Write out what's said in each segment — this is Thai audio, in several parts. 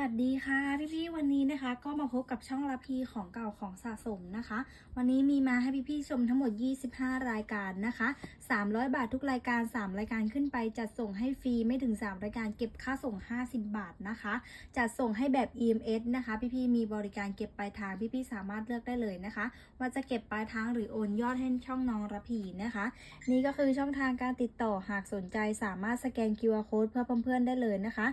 วัสดีค่ะพี่ๆวันนี้นะคะ ก็มาพบกับช่องละพีของเก่าของสะสมนะคะ วันนี้มีมาให้พี่ๆชมทั้งหมด 25 รายการนะคะ 300 บาททุกรายการ 3 รายการขึ้นไปจัดส่งให้ฟรีไม่ถึง 3 รายการเก็บค่าส่ง 50 บาทนะคะ จัดส่งให้แบบ EMS นะคะ พี่ๆมีบริการเก็บปลายทางพี่ๆสามารถเลือกได้เลยนะคะ ว่าจะเก็บปลายทางหรือโอนยอดให้ช่องน้องระพีนะคะ นี่ก็คือช่องทางการติดต่อหากสนใจสามารถสแกน QR code เพื่อเพื่อนๆได้เลยนะคะ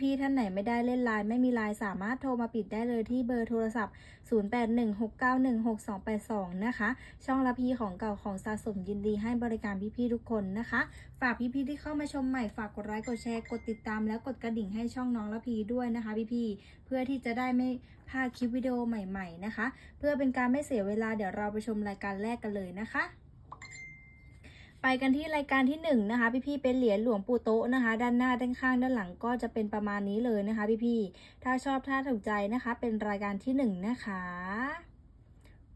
พี่ๆท่านไหนไม่ได้เล่นไลน์ไม่มีไลน์สามารถโทรมาปิดได้เลยที่เบอร์โทรศัพท์ 0816916282 นะคะ ช่องละพีของเก่าของสะสมยินดีให้บริการพี่ๆทุกคนนะคะ ฝากพี่ๆที่เข้ามาชมใหม่ฝากกดไลค์กดแชร์กดติดตาม แล้วกดกระดิ่งให้ช่องน้องละพีด้วยนะคะ พี่ๆเพื่อที่จะได้ไม่พลาดคลิปวิดีโอใหม่ ๆ นะคะ เพื่อเป็นการไม่เสียเวลาเดี๋ยวเราไปชมรายการแรกกันเลยนะคะ ไปกันที่รายการที่หนึ่งนะคะพี่ๆเป็นเหรียญหลวงปู่โตะนะคะ ด้านหน้าด้านข้างด้านหลังก็จะเป็นประมาณนี้เลยนะคะ พี่ๆถ้าชอบถ้าถูกใจนะคะ เป็นรายการที่หนึ่งนะคะ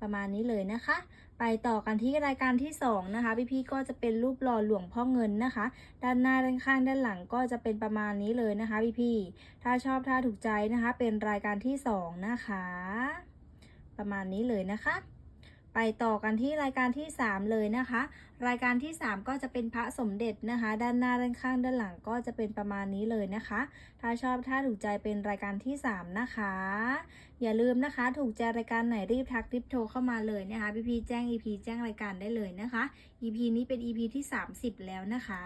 ประมาณนี้เลยนะคะ ไปต่อกันที่รายการที่สองนะคะพี่ๆก็จะเป็นรูปหล่อหลวงพ่อเงินนะคะ ด้านหน้าด้านข้างด้านหลังก็จะเป็นประมาณนี้เลยนะคะพี่ๆถ้าชอบถ้าถูกใจนะคะ เป็นรายการที่สองนะคะ ประมาณนี้เลยนะคะ ไปต่อกันที่รายการที่ 3 เลยนะคะ รายการที่ 3 ก็จะเป็นพระสมเด็จนะคะ ด้านหน้าด้านข้างด้านหลังก็จะเป็นประมาณนี้เลยนะคะ ถ้าชอบถ้าถูกใจเป็นรายการที่ 3 นะคะ อย่าลืมนะคะ ถูกใจรายการไหนรีบทักรีบโทรเข้ามาเลยนะคะพี่พีแจ้ง EP แจ้งรายการได้เลยนะคะ EP นี้เป็น EP ที่ 30 แล้วนะคะ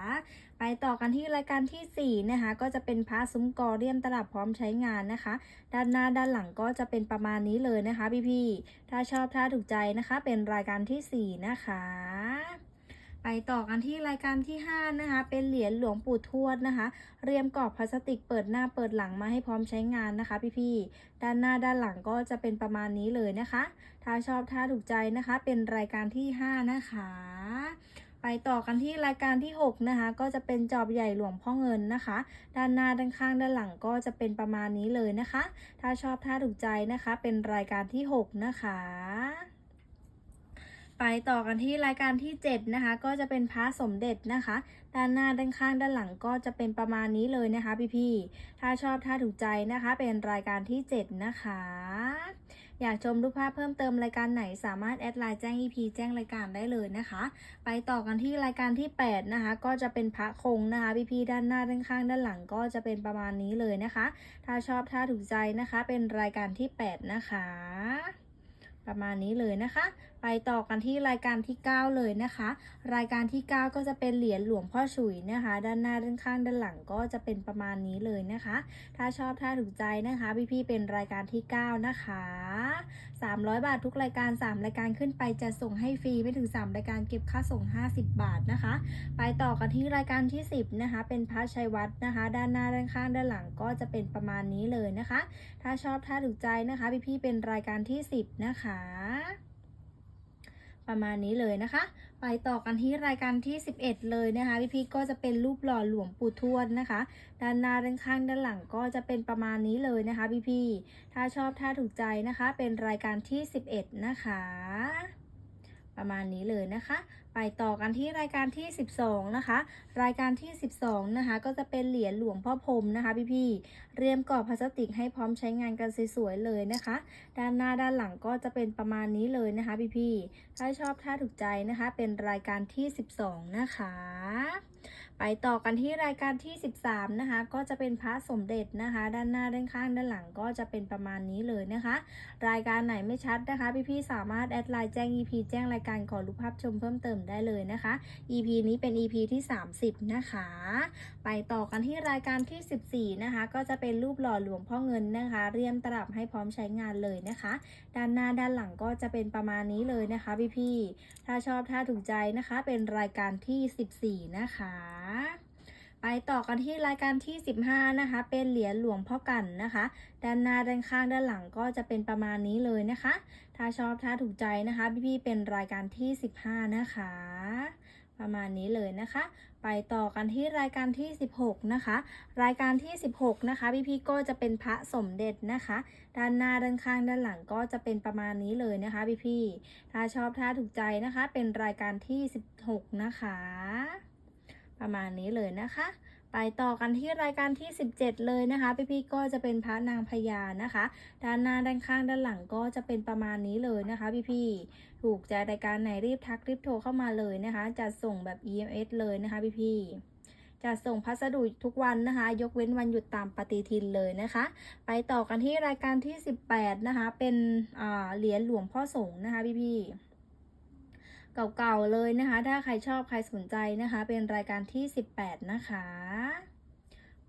ไปต่อกันที่รายการที่ 4 นะคะ ก็จะเป็นพระซุ้มกอเรียมตลับพร้อมใช้งานนะคะ ด้านหน้าด้านหลังก็จะเป็นประมาณนี้เลยนะคะพี่ๆถ้าชอบถ้าถูกใจนะคะ เป็นรายการทีสี่ 4 นะคะไปต่อกันที่รายการที่ 5 นะคะ เป็นเหรียญหลวงปู่ทวดนะคะ เรียมกรอบพลาสติกเปิดหน้าเปิดหลังมาให้พร้อมใช้งานนะคะ พี่ๆ ด้านหน้าด้านหลังก็จะเป็นประมาณนี้เลยนะคะ ถ้าชอบถ้าถูกใจนะคะ เป็นรายการที่ 5 นะคะ ไปต่อกันที่รายการที่ 6 นะคะ ก็จะเป็นจอบใหญ่หลวงพ่อเงินนะคะ ด้านหน้าด้านข้างด้านหลังก็จะเป็นประมาณนี้เลยนะคะ ถ้าชอบถ้าถูกใจนะคะ เป็นรายการที่ 6 นะคะไปต่อกันที่รายการที่ 7 นะคะ ก็จะเป็นพระสมเด็จนะคะ ด้านหน้าด้านข้างด้านหลังก็จะเป็นประมาณนี้เลยนะคะพี่ๆถ้าชอบถ้าถูกใจนะคะ เป็นรายการที่ 7 นะคะ อยากชมรูปภาพเพิ่มเติมรายการไหนสามารถแอดไลน์แจ้ง EP แจ้งรายการได้เลยนะคะ ไปต่อกันที่รายการที่ 8 นะคะ ก็จะเป็นพระคงนะคะ พี่ๆด้านหน้าด้านข้างด้านหลังก็จะเป็นประมาณนี้เลยนะคะ ถ้าชอบถ้าถูกใจนะคะ เป็นรายการที่ 8 นะคะ ประมาณนี้เลยนะคะ ไปต่อกันที่รายการที่ 9 เลยนะคะ รายการที่ 9 ก็จะเป็นเหรียญหลวงพ่อฉุยนะคะ ด้านหน้าด้านข้างด้านหลังก็จะเป็นประมาณนี้เลยนะคะ ถ้าชอบถ้าถูกใจนะคะ พี่ๆเป็นรายการที่ 9 นะคะ 300 บาททุกรายการ 3 รายการขึ้นไปจะส่งให้ฟรีไม่ถึง 3 รายการเก็บค่าส่ง 50 บาทนะคะ ไปต่อกันที่รายการที่ 10 นะคะ เป็นพระชัยวัฒน์นะคะ ด้านหน้าด้านข้างด้านหลังก็จะเป็นประมาณนี้เลยนะคะ ถ้าชอบถ้าถูกใจนะคะ พี่ๆเป็นรายการที่ 10 นะคะ ประมาณนี้เลยนะคะ ไปต่อกันที่รายการที่ 11 เลยนะคะพี่พีก็จะเป็นรูปหล่อหลวงปู่ทวดนะคะ ด้านหน้าด้านข้างด้านหลังก็จะเป็นประมาณนี้เลยนะคะพี่พีถ้าชอบถ้าถูกใจนะคะ เป็นรายการที่ 11 นะคะ ประมาณนี้เลยนะคะ ไปต่อกันที่รายการที่ 12 นะคะ รายการที่ 12 นะคะ ก็จะเป็นเหรียญหลวงพ่อพรมนะคะ พี่ๆเรียมกรอบพลาสติกให้พร้อมใช้งานกันสวยๆเลยนะคะ ด้านหน้าด้านหลังก็จะเป็นประมาณนี้เลยนะคะพี่ๆถ้าชอบถ้าถูกใจนะคะ เป็นรายการที่ 12 นะคะ ไปต่อกันที่รายการที่ 13 นะคะ ก็จะเป็นพระสมเด็จนะคะ ด้านหน้าด้านข้างด้านหลังก็จะเป็นประมาณนี้เลยนะคะ รายการไหนไม่ชัดนะคะ พี่ๆสามารถแอดไลน์แจ้ง EP แจ้งรายการขอรูปภาพชมเพิ่มเติมได้เลยนะคะ EP นี้เป็น EP ที่ 30 นะคะ ไปต่อกันที่รายการที่ 14 นะคะ ก็จะเป็นรูปหล่อหลวงพ่อเงินนะคะ เรียมตลับให้พร้อมใช้งานเลยนะคะ ด้านหน้าด้านหลังก็จะเป็นประมาณนี้เลยนะคะพี่ๆถ้าชอบถ้าถูกใจนะคะ เป็นรายการที่ 14 นะคะไปต่อกันที่รายการที่ 15 นะคะ เป็นเหรียญหลวงพ่อกันนะคะ ด้านหน้าด้านข้างด้านหลังก็จะเป็นประมาณนี้เลยนะคะ ถ้าชอบถ้าถูกใจนะคะ พี่ๆเป็นรายการที่ 15 นะคะ ประมาณนี้เลยนะคะ ไปต่อกันที่รายการที่ 16 นะคะ รายการที่ 16 นะคะ พี่ๆก็จะเป็นพระสมเด็จนะคะ ด้านหน้าด้านข้างด้านหลังก็จะเป็นประมาณนี้เลยนะคะ พี่ๆถ้าชอบถ้าถูกใจนะคะ เป็นรายการที่ 16 นะคะ ประมาณนี้เลยนะคะ ไปต่อกันที่รายการที่ 17 เลยนะคะ พี่ๆก็จะเป็นพระนางพญานะคะ ด้านหน้าด้านข้างด้านหลังก็จะเป็นประมาณนี้เลยนะคะ พี่ๆถูกใจรายการไหนรีบทักรีบโทรเข้ามาเลยนะคะจะส่งแบบ EMS เลยนะคะ พี่ๆจะส่งพัสดุทุกวันนะคะ ยกเว้นวันหยุดตามปฏิทินเลยนะคะ ไปต่อกันที่รายการที่ 18 นะคะ เป็นเหรียญหลวงพ่อสงฆ์นะคะพี่ๆ เก่าๆเลยนะคะ ถ้าใครชอบใครสนใจนะคะ เป็นรายการที่ 18 นะคะ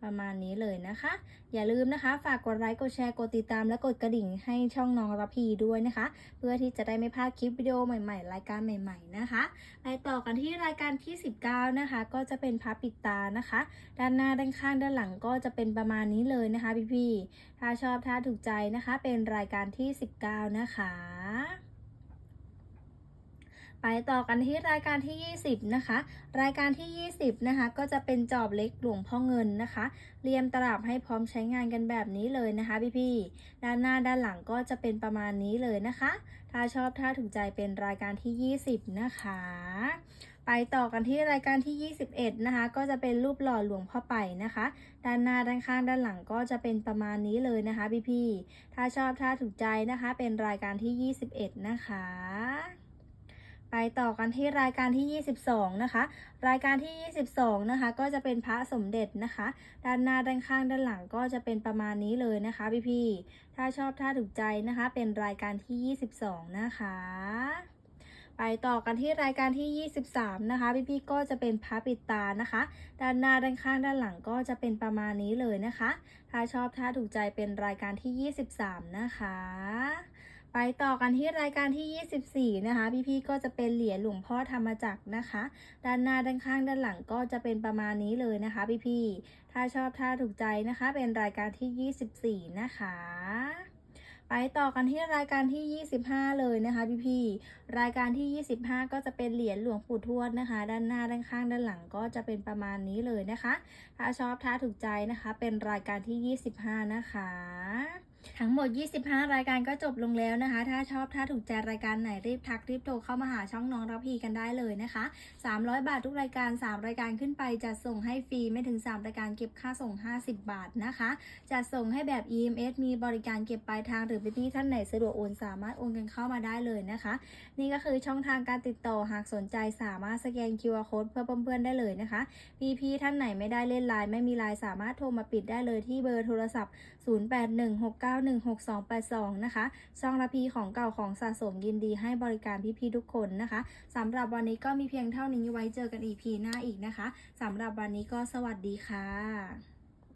ประมาณนี้เลยนะคะ อย่าลืมนะคะ ฝากกดไลค์กดแชร์กดติดตาม และกดกระดิ่งให้ช่องน้องรับพีด้วยนะคะ เพื่อที่จะได้ไม่พลาดคลิปวิดีโอใหม่ๆ รายการใหม่ ๆนะคะไปต่อกันที่รายการที่ 19 นะคะ ก็จะเป็นพระปิดตานะคะ ด้านหน้าด้านข้างด้านหลังก็จะเป็นประมาณนี้เลยนะคะพี่ๆถ้าชอบถ้าถูกใจนะคะ เป็นรายการที่ 19 นะคะ ไปต่อกันที่รายการที่ 20 นะคะ รายการที่ 20 นะคะ ก็จะเป็นจอบเล็กหลวงพ่อเงินนะคะ เรียมตลับให้พร้อมใช้งานกันแบบนี้เลยนะคะพี่ๆ ด้านหน้าด้านหลังก็จะเป็นประมาณนี้เลยนะคะ ถ้าชอบถ้าถูกใจเป็นรายการที่ 20 นะคะ ไปต่อกันที่รายการที่ 21 นะคะ ก็จะเป็นรูปหล่อหลวงพ่อไปนะคะ ด้านหน้าด้านข้างด้านหลังก็จะเป็นประมาณนี้เลยนะคะพี่ๆ ถ้าชอบถ้าถูกใจนะคะ เป็นรายการที่ 21 นะคะ ไปต่อกันที่รายการที่ 22 นะคะ รายการที่ 22 นะคะ ก็จะเป็นพระสมเด็จนะคะ ด้านหน้าด้านข้างด้านหลังก็จะเป็นประมาณนี้เลยนะคะพี่ๆถ้าชอบถ้าถูกใจนะคะ เป็นรายการที่ 22 นะคะไปต่อกันที่รายการที่ 23 นะคะ พี่ๆก็จะเป็นพระปิดตานะคะ ด้านหน้าด้านข้างด้านหลังก็จะเป็นประมาณนี้เลยนะคะ ถ้าชอบถ้าถูกใจเป็นรายการที่ 23 นะคะ ไปต่อกันที่รายการที่ 24 นะคะ พี่ๆ ก็จะเป็นเหรียญหลวงพ่อธรรมจักรนะคะ ด้านหน้าด้านข้างด้านหลังก็จะเป็นประมาณนี้เลยนะคะ พี่ๆ ถ้าชอบถ้าถูกใจนะคะ เป็นรายการที่ 24 นะคะไปต่อกันที่รายการที่ 25 เลยนะคะพี่ๆรายการที่ 25 ก็จะเป็นเหรียญหลวงปู่ทวดนะคะ ด้านหน้าด้านข้างด้านหลังก็จะเป็นประมาณนี้เลยนะคะ ถ้าชอบถ้าถูกใจนะคะ เป็นรายการที่ 25 นะคะ ทั้งหมด 25 รายการก็จบลงแล้วนะคะ ถ้าชอบถ้าถูกใจรายการไหนรีบทักรีบโทรเข้ามาหาช่องน้องรับพีกันได้เลยนะคะ 300 บาททุกรายการ 3 รายการขึ้นไปจะส่งให้ฟรีไม่ถึง 3 รายการเก็บค่าส่ง 50 บาทนะคะจะส่งให้แบบ EMS มีบริการเก็บปลายทางหรือเป็นที่ท่านไหนสะดวกโอนสามารถโอนเงินเข้ามาได้เลยนะคะ นี่ก็คือช่องทางการติดต่อหากสนใจสามารถสแกน QR code เพื่อเพื่อนๆได้เลยนะคะพี่ๆท่านไหนไม่ได้เล่นไลน์ไม่มีไลน์สามารถโทรมาปิดได้เลยที่เบอร์โทรศัพท์0816916282 นะคะ ช่องละพีของเก่าของสะสมยินดีให้บริการพี่ๆทุกคนนะคะสำหรับวันนี้ก็มีเพียงเท่านี้ไว้เจอกันอีพีหน้าอีกนะคะสำหรับวันนี้ก็สวัสดีค่ะ